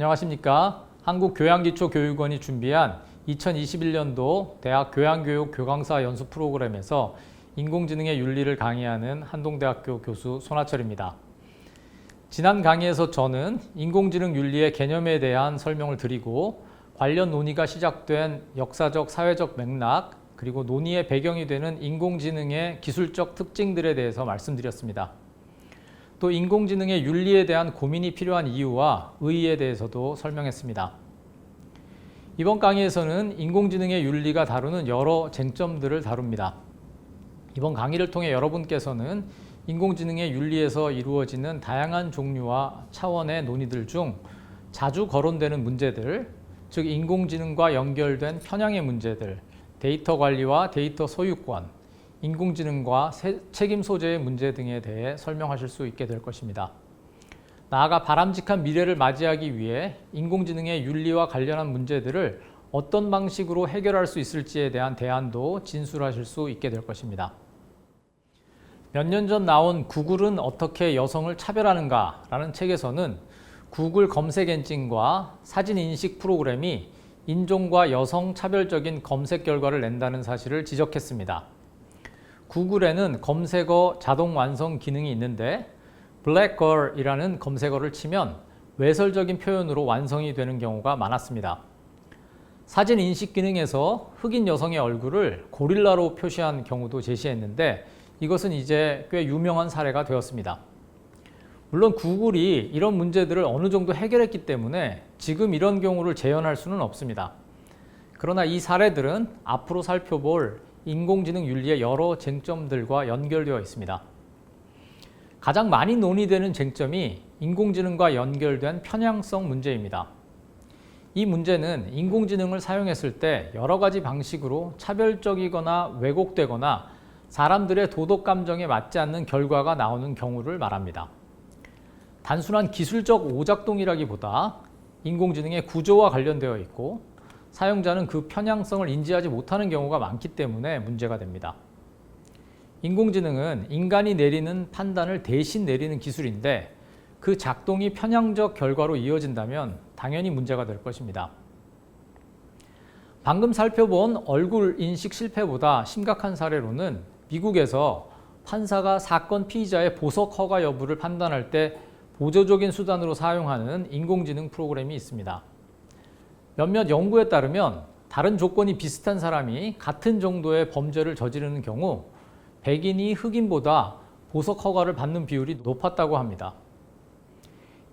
안녕하십니까. 한국교양기초교육원이 준비한 2021년도 대학 교양교육 교강사 연수 프로그램에서 인공지능의 윤리를 강의하는 한동대학교 교수 손하철입니다. 지난 강의에서 저는 인공지능 윤리의 개념에 대한 설명을 드리고 관련 논의가 시작된 역사적, 사회적 맥락, 그리고 논의의 배경이 되는 인공지능의 기술적 특징들에 대해서 말씀드렸습니다. 또 인공지능의 윤리에 대한 고민이 필요한 이유와 의의에 대해서도 설명했습니다. 이번 강의에서는 인공지능의 윤리가 다루는 여러 쟁점들을 다룹니다. 이번 강의를 통해 여러분께서는 인공지능의 윤리에서 이루어지는 다양한 종류와 차원의 논의들 중 자주 거론되는 문제들, 즉 인공지능과 연결된 편향의 문제들, 데이터 관리와 데이터 소유권, 인공지능과 책임 소재의 문제 등에 대해 설명하실 수 있게 될 것입니다. 나아가 바람직한 미래를 맞이하기 위해 인공지능의 윤리와 관련한 문제들을 어떤 방식으로 해결할 수 있을지에 대한 대안도 진술하실 수 있게 될 것입니다. 몇 년 전 나온 구글은 어떻게 여성을 차별하는가 라는 책에서는 구글 검색 엔진과 사진 인식 프로그램이 인종과 여성 차별적인 검색 결과를 낸다는 사실을 지적했습니다. 구글에는 검색어 자동 완성 기능이 있는데 블랙 걸이라는 검색어를 치면 외설적인 표현으로 완성이 되는 경우가 많았습니다. 사진 인식 기능에서 흑인 여성의 얼굴을 고릴라로 표시한 경우도 제시했는데 이것은 이제 꽤 유명한 사례가 되었습니다. 물론 구글이 이런 문제들을 어느 정도 해결했기 때문에 지금 이런 경우를 재현할 수는 없습니다. 그러나 이 사례들은 앞으로 살펴볼 인공지능 윤리의 여러 쟁점들과 연결되어 있습니다. 가장 많이 논의되는 쟁점이 인공지능과 연결된 편향성 문제입니다. 이 문제는 인공지능을 사용했을 때 여러 가지 방식으로 차별적이거나 왜곡되거나 사람들의 도덕 감정에 맞지 않는 결과가 나오는 경우를 말합니다. 단순한 기술적 오작동이라기보다 인공지능의 구조와 관련되어 있고 사용자는 그 편향성을 인지하지 못하는 경우가 많기 때문에 문제가 됩니다. 인공지능은 인간이 내리는 판단을 대신 내리는 기술인데 그 작동이 편향적 결과로 이어진다면 당연히 문제가 될 것입니다. 방금 살펴본 얼굴 인식 실패보다 심각한 사례로는 미국에서 판사가 사건 피의자의 보석 허가 여부를 판단할 때 보조적인 수단으로 사용하는 인공지능 프로그램이 있습니다. 몇몇 연구에 따르면 다른 조건이 비슷한 사람이 같은 정도의 범죄를 저지르는 경우 백인이 흑인보다 보석 허가를 받는 비율이 높았다고 합니다.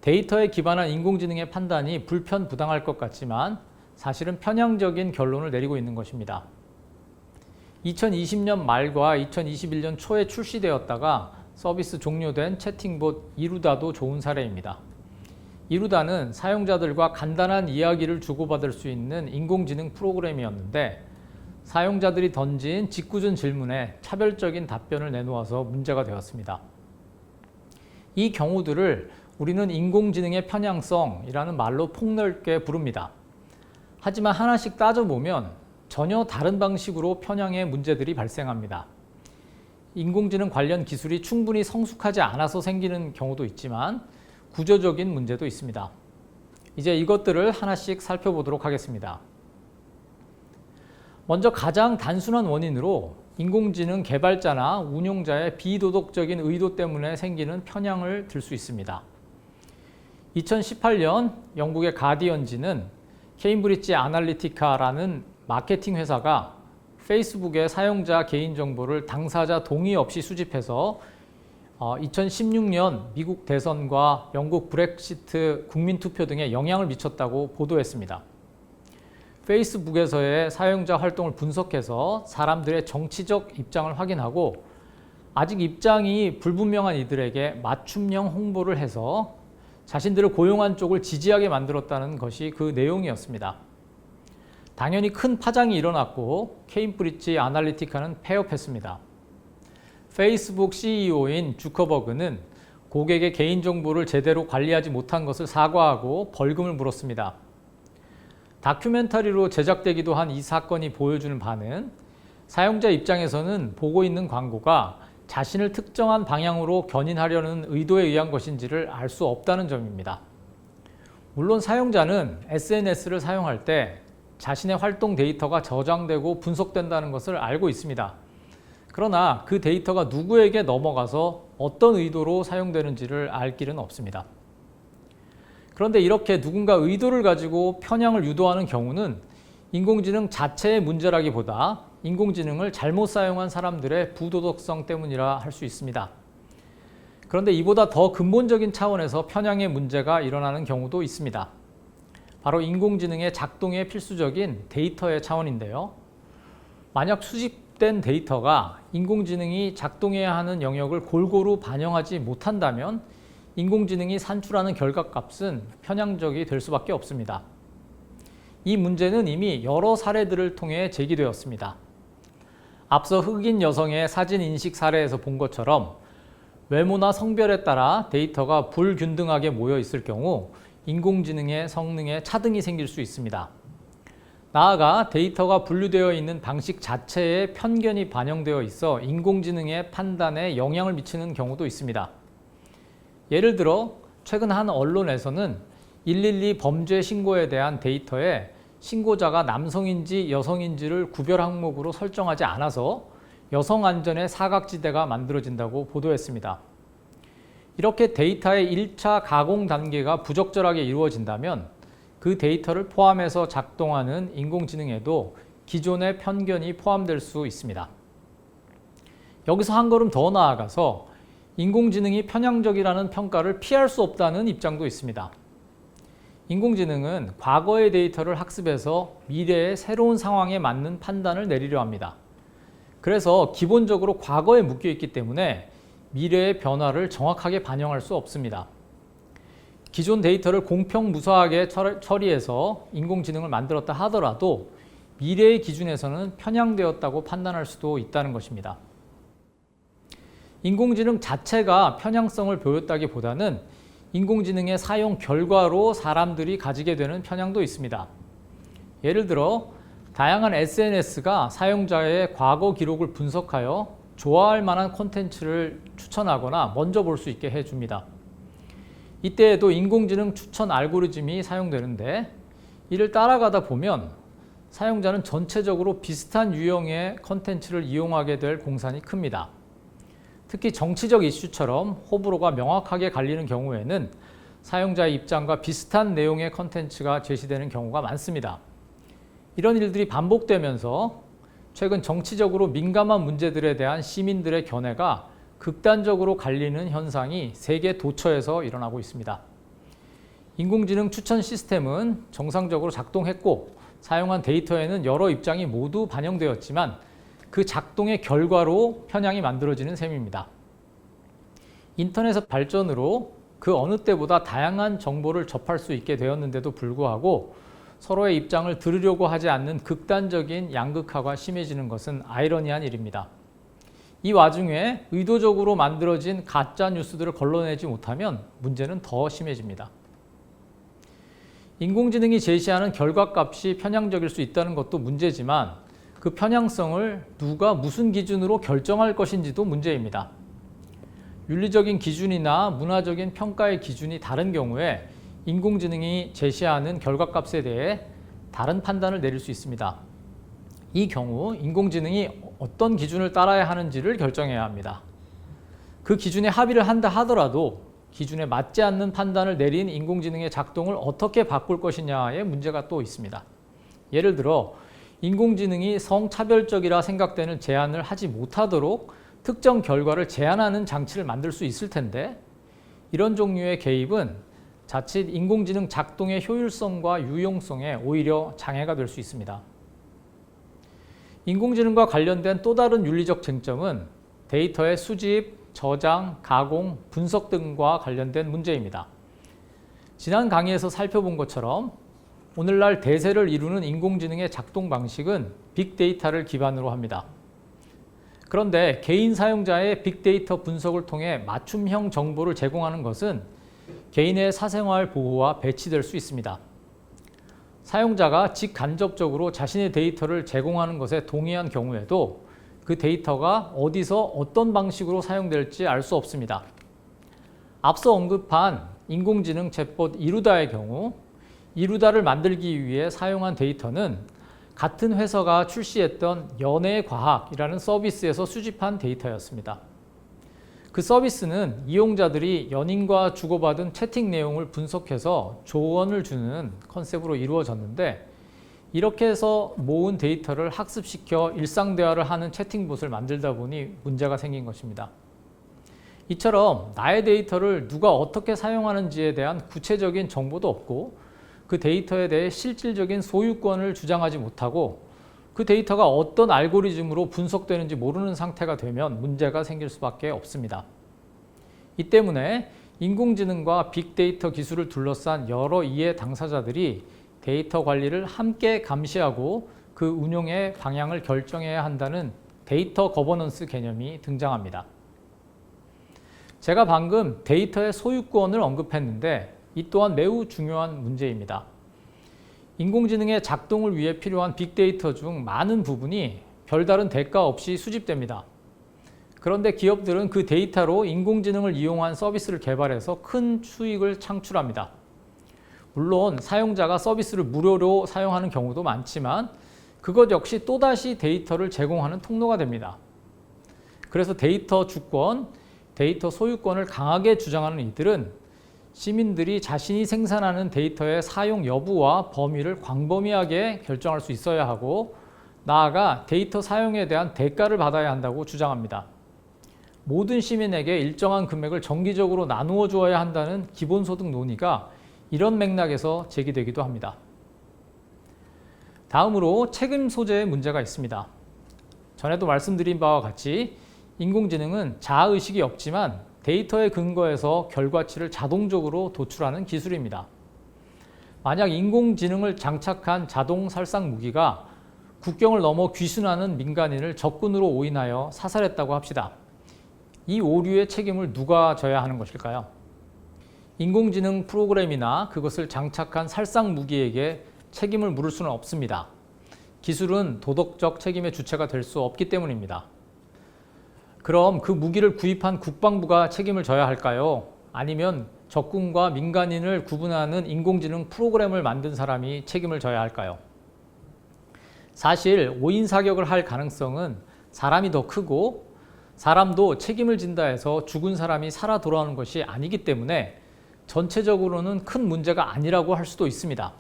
데이터에 기반한 인공지능의 판단이 불편부당할 것 같지만 사실은 편향적인 결론을 내리고 있는 것입니다. 2020년 말과 2021년 초에 출시되었다가 서비스 종료된 채팅봇 이루다도 좋은 사례입니다. 이루다는 사용자들과 간단한 이야기를 주고받을 수 있는 인공지능 프로그램이었는데 사용자들이 던진 직구준 질문에 차별적인 답변을 내놓아서 문제가 되었습니다. 이 경우들을 우리는 인공지능의 편향성이라는 말로 폭넓게 부릅니다. 하지만 하나씩 따져보면 전혀 다른 방식으로 편향의 문제들이 발생합니다. 인공지능 관련 기술이 충분히 성숙하지 않아서 생기는 경우도 있지만 구조적인 문제도 있습니다. 이제 이것들을 하나씩 살펴보도록 하겠습니다. 먼저 가장 단순한 원인으로 인공지능 개발자나 운용자의 비도덕적인 의도 때문에 생기는 편향을 들 수 있습니다. 2018년 영국의 가디언지는 케임브리지 아날리티카라는 마케팅 회사가 페이스북의 사용자 개인정보를 당사자 동의 없이 수집해서 2016년 어, 미국 대선과 영국 브렉시트 국민투표 등에 영향을 미쳤다고 보도했습니다. 페이스북에서의 사용자 활동을 분석해서 사람들의 정치적 입장을 확인하고 아직 입장이 불분명한 이들에게 맞춤형 홍보를 해서 자신들을 고용한 쪽을 지지하게 만들었다는 것이 그 내용이었습니다. 당연히 큰 파장이 일어났고 케임브리지 아날리티카는 폐업했습니다. 페이스북 CEO인 주커버그는 고객의 개인정보를 제대로 관리하지 못한 것을 사과하고 벌금을 물었습니다. 다큐멘터리로 제작되기도 한 이 사건이 보여주는 바는 사용자 입장에서는 보고 있는 광고가 자신을 특정한 방향으로 견인하려는 의도에 의한 것인지를 알 수 없다는 점입니다. 물론 사용자는 SNS를 사용할 때 자신의 활동 데이터가 저장되고 분석된다는 것을 알고 있습니다. 그러나 그 데이터가 누구에게 넘어가서 어떤 의도로 사용되는지를 알 길은 없습니다. 그런데 이렇게 누군가 의도를 가지고 편향을 유도하는 경우는 인공지능 자체의 문제라기보다 인공지능을 잘못 사용한 사람들의 부도덕성 때문이라 할 수 있습니다. 그런데 이보다 더 근본적인 차원에서 편향의 문제가 일어나는 경우도 있습니다. 바로 인공지능의 작동에 필수적인 데이터의 차원인데요. 만약 수집된 데이터가 인공지능이 작동해야 하는 영역을 골고루 반영하지 못한다면 인공지능이 산출하는 결과값은 편향적이 될 수밖에 없습니다. 이 문제는 이미 여러 사례들을 통해 제기되었습니다. 앞서 흑인 여성의 사진 인식 사례에서 본 것처럼 외모나 성별에 따라 데이터가 불균등하게 모여 있을 경우 인공지능의 성능에 차등이 생길 수 있습니다. 나아가 데이터가 분류되어 있는 방식 자체에 편견이 반영되어 있어 인공지능의 판단에 영향을 미치는 경우도 있습니다. 예를 들어 최근 한 언론에서는 112 범죄 신고에 대한 데이터에 신고자가 남성인지 여성인지를 구별 항목으로 설정하지 않아서 여성 안전의 사각지대가 만들어진다고 보도했습니다. 이렇게 데이터의 1차 가공 단계가 부적절하게 이루어진다면 그 데이터를 포함해서 작동하는 인공지능에도 기존의 편견이 포함될 수 있습니다. 여기서 한 걸음 더 나아가서 인공지능이 편향적이라는 평가를 피할 수 없다는 입장도 있습니다. 인공지능은 과거의 데이터를 학습해서 미래의 새로운 상황에 맞는 판단을 내리려 합니다. 그래서 기본적으로 과거에 묶여 있기 때문에 미래의 변화를 정확하게 반영할 수 없습니다. 기존 데이터를 공평무사하게 처리해서 인공지능을 만들었다 하더라도 미래의 기준에서는 편향되었다고 판단할 수도 있다는 것입니다. 인공지능 자체가 편향성을 보였다기보다는 인공지능의 사용 결과로 사람들이 가지게 되는 편향도 있습니다. 예를 들어 다양한 SNS가 사용자의 과거 기록을 분석하여 좋아할 만한 콘텐츠를 추천하거나 먼저 볼 수 있게 해줍니다. 이때에도 인공지능 추천 알고리즘이 사용되는데 이를 따라가다 보면 사용자는 전체적으로 비슷한 유형의 콘텐츠를 이용하게 될 공산이 큽니다. 특히 정치적 이슈처럼 호불호가 명확하게 갈리는 경우에는 사용자의 입장과 비슷한 내용의 컨텐츠가 제시되는 경우가 많습니다. 이런 일들이 반복되면서 최근 정치적으로 민감한 문제들에 대한 시민들의 견해가 극단적으로 갈리는 현상이 세계 도처에서 일어나고 있습니다. 인공지능 추천 시스템은 정상적으로 작동했고 사용한 데이터에는 여러 입장이 모두 반영되었지만 그 작동의 결과로 편향이 만들어지는 셈입니다. 인터넷의 발전으로 그 어느 때보다 다양한 정보를 접할 수 있게 되었는데도 불구하고 서로의 입장을 들으려고 하지 않는 극단적인 양극화가 심해지는 것은 아이러니한 일입니다. 이 와중에 의도적으로 만들어진 가짜 뉴스들을 걸러내지 못하면 문제는 더 심해집니다. 인공지능이 제시하는 결과값이 편향적일 수 있다는 것도 문제지만 그 편향성을 누가 무슨 기준으로 결정할 것인지도 문제입니다. 윤리적인 기준이나 문화적인 평가의 기준이 다른 경우에 인공지능이 제시하는 결과값에 대해 다른 판단을 내릴 수 있습니다. 이 경우 인공지능이 어떤 기준을 따라야 하는지를 결정해야 합니다. 그 기준에 합의를 한다 하더라도 기준에 맞지 않는 판단을 내린 인공지능의 작동을 어떻게 바꿀 것이냐의 문제가 또 있습니다. 예를 들어 인공지능이 성차별적이라 생각되는 제안을 하지 못하도록 특정 결과를 제한하는 장치를 만들 수 있을 텐데 이런 종류의 개입은 자칫 인공지능 작동의 효율성과 유용성에 오히려 장애가 될 수 있습니다. 인공지능과 관련된 또 다른 윤리적 쟁점은 데이터의 수집, 저장, 가공, 분석 등과 관련된 문제입니다. 지난 강의에서 살펴본 것처럼 오늘날 대세를 이루는 인공지능의 작동 방식은 빅데이터를 기반으로 합니다. 그런데 개인 사용자의 빅데이터 분석을 통해 맞춤형 정보를 제공하는 것은 개인의 사생활 보호와 배치될 수 있습니다. 사용자가 직간접적으로 자신의 데이터를 제공하는 것에 동의한 경우에도 그 데이터가 어디서 어떤 방식으로 사용될지 알 수 없습니다. 앞서 언급한 인공지능 챗봇 이루다의 경우 이루다를 만들기 위해 사용한 데이터는 같은 회사가 출시했던 연애 과학이라는 서비스에서 수집한 데이터였습니다. 그 서비스는 이용자들이 연인과 주고받은 채팅 내용을 분석해서 조언을 주는 컨셉으로 이루어졌는데 이렇게 해서 모은 데이터를 학습시켜 일상 대화를 하는 채팅봇을 만들다 보니 문제가 생긴 것입니다. 이처럼 나의 데이터를 누가 어떻게 사용하는지에 대한 구체적인 정보도 없고 그 데이터에 대해 실질적인 소유권을 주장하지 못하고 그 데이터가 어떤 알고리즘으로 분석되는지 모르는 상태가 되면 문제가 생길 수밖에 없습니다. 이 때문에 인공지능과 빅데이터 기술을 둘러싼 여러 이해 당사자들이 데이터 관리를 함께 감시하고 그 운용의 방향을 결정해야 한다는 데이터 거버넌스 개념이 등장합니다. 제가 방금 데이터의 소유권을 언급했는데 이 또한 매우 중요한 문제입니다. 인공지능의 작동을 위해 필요한 빅데이터 중 많은 부분이 별다른 대가 없이 수집됩니다. 그런데 기업들은 그 데이터로 인공지능을 이용한 서비스를 개발해서 큰 수익을 창출합니다. 물론 사용자가 서비스를 무료로 사용하는 경우도 많지만 그것 역시 또다시 데이터를 제공하는 통로가 됩니다. 그래서 데이터 주권, 데이터 소유권을 강하게 주장하는 이들은 시민들이 자신이 생산하는 데이터의 사용 여부와 범위를 광범위하게 결정할 수 있어야 하고 나아가 데이터 사용에 대한 대가를 받아야 한다고 주장합니다. 모든 시민에게 일정한 금액을 정기적으로 나누어 주어야 한다는 기본소득 논의가 이런 맥락에서 제기되기도 합니다. 다음으로 책임 소재의 문제가 있습니다. 전에도 말씀드린 바와 같이 인공지능은 자아의식이 없지만 데이터에 근거해서 결과치를 자동적으로 도출하는 기술입니다. 만약 인공지능을 장착한 자동 살상 무기가 국경을 넘어 귀순하는 민간인을 적군으로 오인하여 사살했다고 합시다. 이 오류의 책임을 누가 져야 하는 것일까요? 인공지능 프로그램이나 그것을 장착한 살상 무기에게 책임을 물을 수는 없습니다. 기술은 도덕적 책임의 주체가 될 수 없기 때문입니다. 그럼 그 무기를 구입한 국방부가 책임을 져야 할까요? 아니면 적군과 민간인을 구분하는 인공지능 프로그램을 만든 사람이 책임을 져야 할까요? 사실 오인 사격을 할 가능성은 사람이 더 크고 사람도 책임을 진다 해서 죽은 사람이 살아 돌아오는 것이 아니기 때문에 전체적으로는 큰 문제가 아니라고 할 수도 있습니다.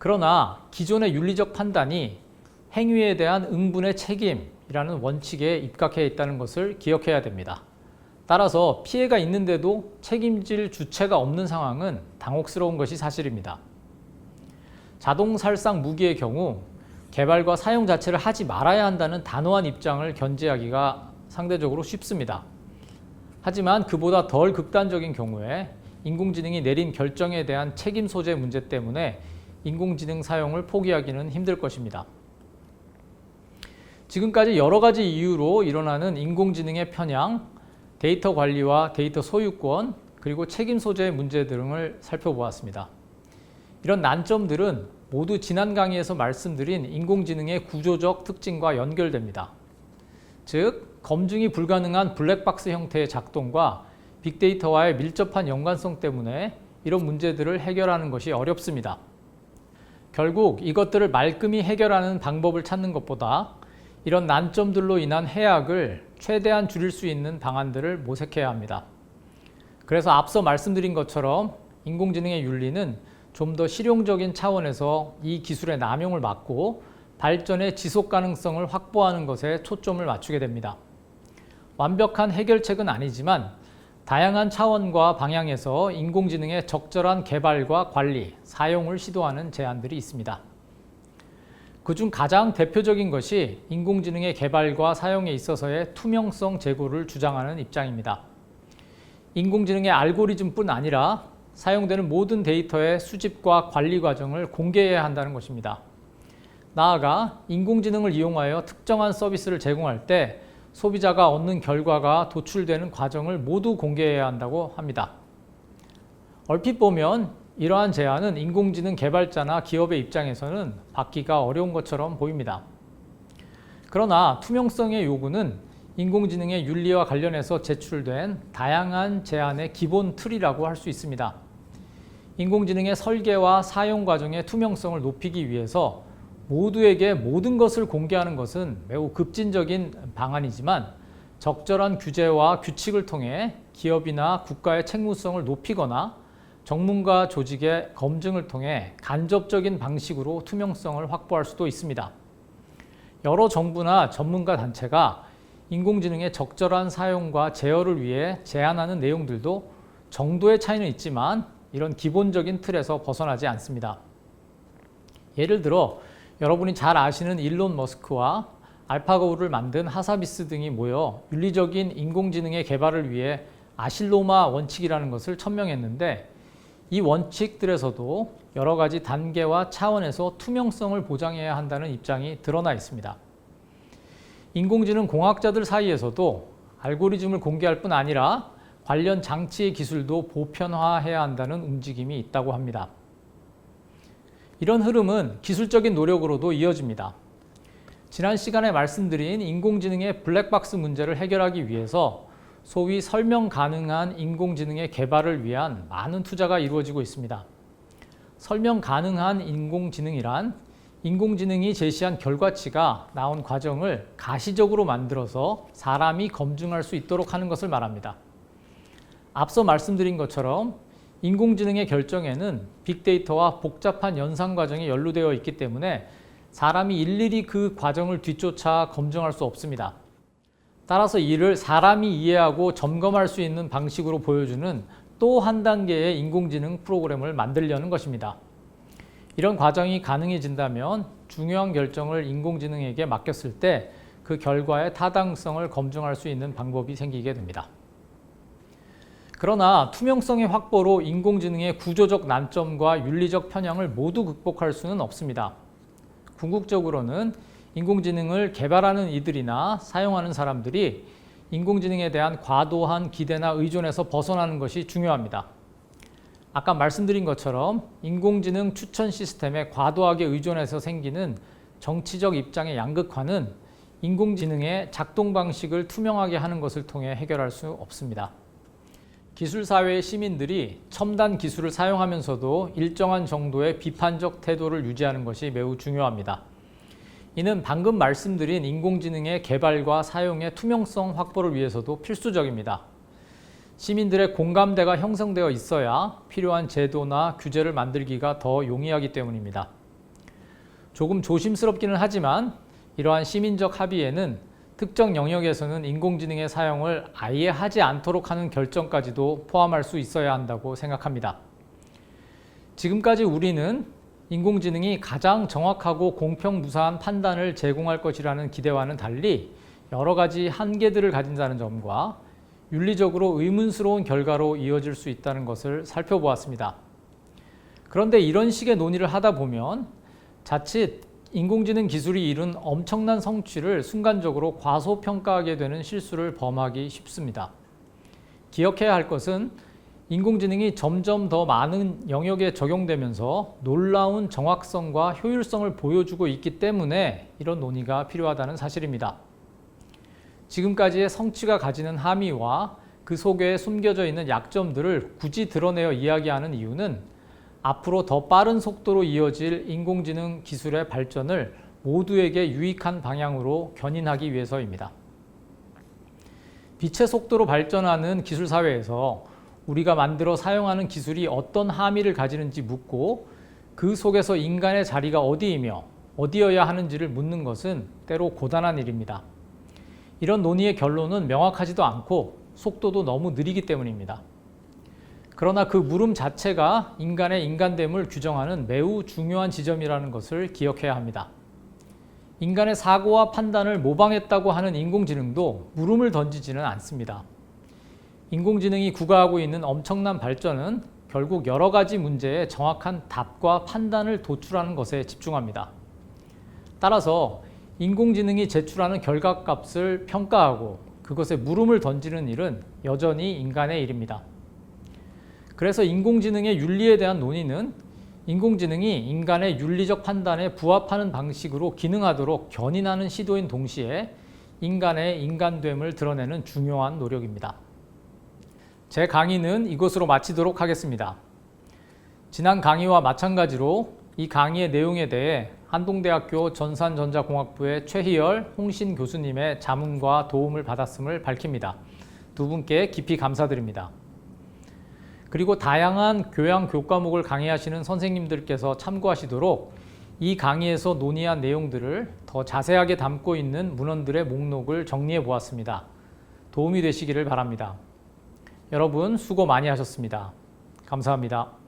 그러나 기존의 윤리적 판단이 행위에 대한 응분의 책임 이라는 원칙에 입각해 있다는 것을 기억해야 됩니다. 따라서 피해가 있는데도 책임질 주체가 없는 상황은 당혹스러운 것이 사실입니다. 자동 살상 무기의 경우 개발과 사용 자체를 하지 말아야 한다는 단호한 입장을 견지하기가 상대적으로 쉽습니다. 하지만 그보다 덜 극단적인 경우에 인공지능이 내린 결정에 대한 책임 소재 문제 때문에 인공지능 사용을 포기하기는 힘들 것입니다. 지금까지 여러 가지 이유로 일어나는 인공지능의 편향, 데이터 관리와 데이터 소유권, 그리고 책임 소재의 문제 등을 살펴보았습니다. 이런 난점들은 모두 지난 강의에서 말씀드린 인공지능의 구조적 특징과 연결됩니다. 즉, 검증이 불가능한 블랙박스 형태의 작동과 빅데이터와의 밀접한 연관성 때문에 이런 문제들을 해결하는 것이 어렵습니다. 결국 이것들을 말끔히 해결하는 방법을 찾는 것보다 이런 난점들로 인한 해악을 최대한 줄일 수 있는 방안들을 모색해야 합니다. 그래서 앞서 말씀드린 것처럼 인공지능의 윤리는 좀 더 실용적인 차원에서 이 기술의 남용을 막고 발전의 지속 가능성을 확보하는 것에 초점을 맞추게 됩니다. 완벽한 해결책은 아니지만 다양한 차원과 방향에서 인공지능의 적절한 개발과 관리, 사용을 시도하는 제안들이 있습니다. 그중 가장 대표적인 것이 인공지능의 개발과 사용에 있어서의 투명성 제고를 주장하는 입장입니다. 인공지능의 알고리즘뿐 아니라 사용되는 모든 데이터의 수집과 관리 과정을 공개해야 한다는 것입니다. 나아가 인공지능을 이용하여 특정한 서비스를 제공할 때 소비자가 얻는 결과가 도출되는 과정을 모두 공개해야 한다고 합니다. 얼핏 보면 이러한 제안은 인공지능 개발자나 기업의 입장에서는 받기가 어려운 것처럼 보입니다. 그러나 투명성의 요구는 인공지능의 윤리와 관련해서 제출된 다양한 제안의 기본 틀이라고 할 수 있습니다. 인공지능의 설계와 사용 과정의 투명성을 높이기 위해서 모두에게 모든 것을 공개하는 것은 매우 급진적인 방안이지만 적절한 규제와 규칙을 통해 기업이나 국가의 책무성을 높이거나 전문가 조직의 검증을 통해 간접적인 방식으로 투명성을 확보할 수도 있습니다. 여러 정부나 전문가 단체가 인공지능의 적절한 사용과 제어를 위해 제안하는 내용들도 정도의 차이는 있지만 이런 기본적인 틀에서 벗어나지 않습니다. 예를 들어 여러분이 잘 아시는 일론 머스크와 알파고를 만든 하사비스 등이 모여 윤리적인 인공지능의 개발을 위해 아실로마 원칙이라는 것을 천명했는데 이 원칙들에서도 여러 가지 단계와 차원에서 투명성을 보장해야 한다는 입장이 드러나 있습니다. 인공지능 공학자들 사이에서도 알고리즘을 공개할 뿐 아니라 관련 장치의 기술도 보편화해야 한다는 움직임이 있다고 합니다. 이런 흐름은 기술적인 노력으로도 이어집니다. 지난 시간에 말씀드린 인공지능의 블랙박스 문제를 해결하기 위해서 소위 설명 가능한 인공지능의 개발을 위한 많은 투자가 이루어지고 있습니다. 설명 가능한 인공지능이란 인공지능이 제시한 결과치가 나온 과정을 가시적으로 만들어서 사람이 검증할 수 있도록 하는 것을 말합니다. 앞서 말씀드린 것처럼 인공지능의 결정에는 빅데이터와 복잡한 연산 과정이 연루되어 있기 때문에 사람이 일일이 그 과정을 뒤쫓아 검증할 수 없습니다. 따라서 이를 사람이 이해하고 점검할 수 있는 방식으로 보여주는 또 한 단계의 인공지능 프로그램을 만들려는 것입니다. 이런 과정이 가능해진다면 중요한 결정을 인공지능에게 맡겼을 때 그 결과의 타당성을 검증할 수 있는 방법이 생기게 됩니다. 그러나 투명성의 확보로 인공지능의 구조적 난점과 윤리적 편향을 모두 극복할 수는 없습니다. 궁극적으로는 인공지능을 개발하는 이들이나 사용하는 사람들이 인공지능에 대한 과도한 기대나 의존에서 벗어나는 것이 중요합니다. 아까 말씀드린 것처럼 인공지능 추천 시스템에 과도하게 의존해서 생기는 정치적 입장의 양극화는 인공지능의 작동 방식을 투명하게 하는 것을 통해 해결할 수 없습니다. 기술사회의 시민들이 첨단 기술을 사용하면서도 일정한 정도의 비판적 태도를 유지하는 것이 매우 중요합니다. 이는 방금 말씀드린 인공지능의 개발과 사용의 투명성 확보를 위해서도 필수적입니다. 시민들의 공감대가 형성되어 있어야 필요한 제도나 규제를 만들기가 더 용이하기 때문입니다. 조금 조심스럽기는 하지만 이러한 시민적 합의에는 특정 영역에서는 인공지능의 사용을 아예 하지 않도록 하는 결정까지도 포함할 수 있어야 한다고 생각합니다. 지금까지 우리는 인공지능이 가장 정확하고 공평무사한 판단을 제공할 것이라는 기대와는 달리 여러 가지 한계들을 가진다는 점과 윤리적으로 의문스러운 결과로 이어질 수 있다는 것을 살펴보았습니다. 그런데 이런 식의 논의를 하다 보면 자칫 인공지능 기술이 이룬 엄청난 성취를 순간적으로 과소평가하게 되는 실수를 범하기 쉽습니다. 기억해야 할 것은 인공지능이 점점 더 많은 영역에 적용되면서 놀라운 정확성과 효율성을 보여주고 있기 때문에 이런 논의가 필요하다는 사실입니다. 지금까지의 성취가 가지는 함의와 그 속에 숨겨져 있는 약점들을 굳이 드러내어 이야기하는 이유는 앞으로 더 빠른 속도로 이어질 인공지능 기술의 발전을 모두에게 유익한 방향으로 견인하기 위해서입니다. 빛의 속도로 발전하는 기술 사회에서 우리가 만들어 사용하는 기술이 어떤 함의를 가지는지 묻고 그 속에서 인간의 자리가 어디이며 어디여야 하는지를 묻는 것은 때로 고단한 일입니다. 이런 논의의 결론은 명확하지도 않고 속도도 너무 느리기 때문입니다. 그러나 그 물음 자체가 인간의 인간됨을 규정하는 매우 중요한 지점이라는 것을 기억해야 합니다. 인간의 사고와 판단을 모방했다고 하는 인공지능도 물음을 던지지는 않습니다. 인공지능이 구가하고 있는 엄청난 발전은 결국 여러 가지 문제에 정확한 답과 판단을 도출하는 것에 집중합니다. 따라서 인공지능이 제출하는 결과값을 평가하고 그것에 물음을 던지는 일은 여전히 인간의 일입니다. 그래서 인공지능의 윤리에 대한 논의는 인공지능이 인간의 윤리적 판단에 부합하는 방식으로 기능하도록 견인하는 시도인 동시에 인간의 인간됨을 드러내는 중요한 노력입니다. 제 강의는 이것으로 마치도록 하겠습니다. 지난 강의와 마찬가지로 이 강의의 내용에 대해 한동대학교 전산전자공학부의 최희열, 홍신 교수님의 자문과 도움을 받았음을 밝힙니다. 두 분께 깊이 감사드립니다. 그리고 다양한 교양 교과목을 강의하시는 선생님들께서 참고하시도록 이 강의에서 논의한 내용들을 더 자세하게 담고 있는 문헌들의 목록을 정리해 보았습니다. 도움이 되시기를 바랍니다. 여러분 수고 많이 하셨습니다. 감사합니다.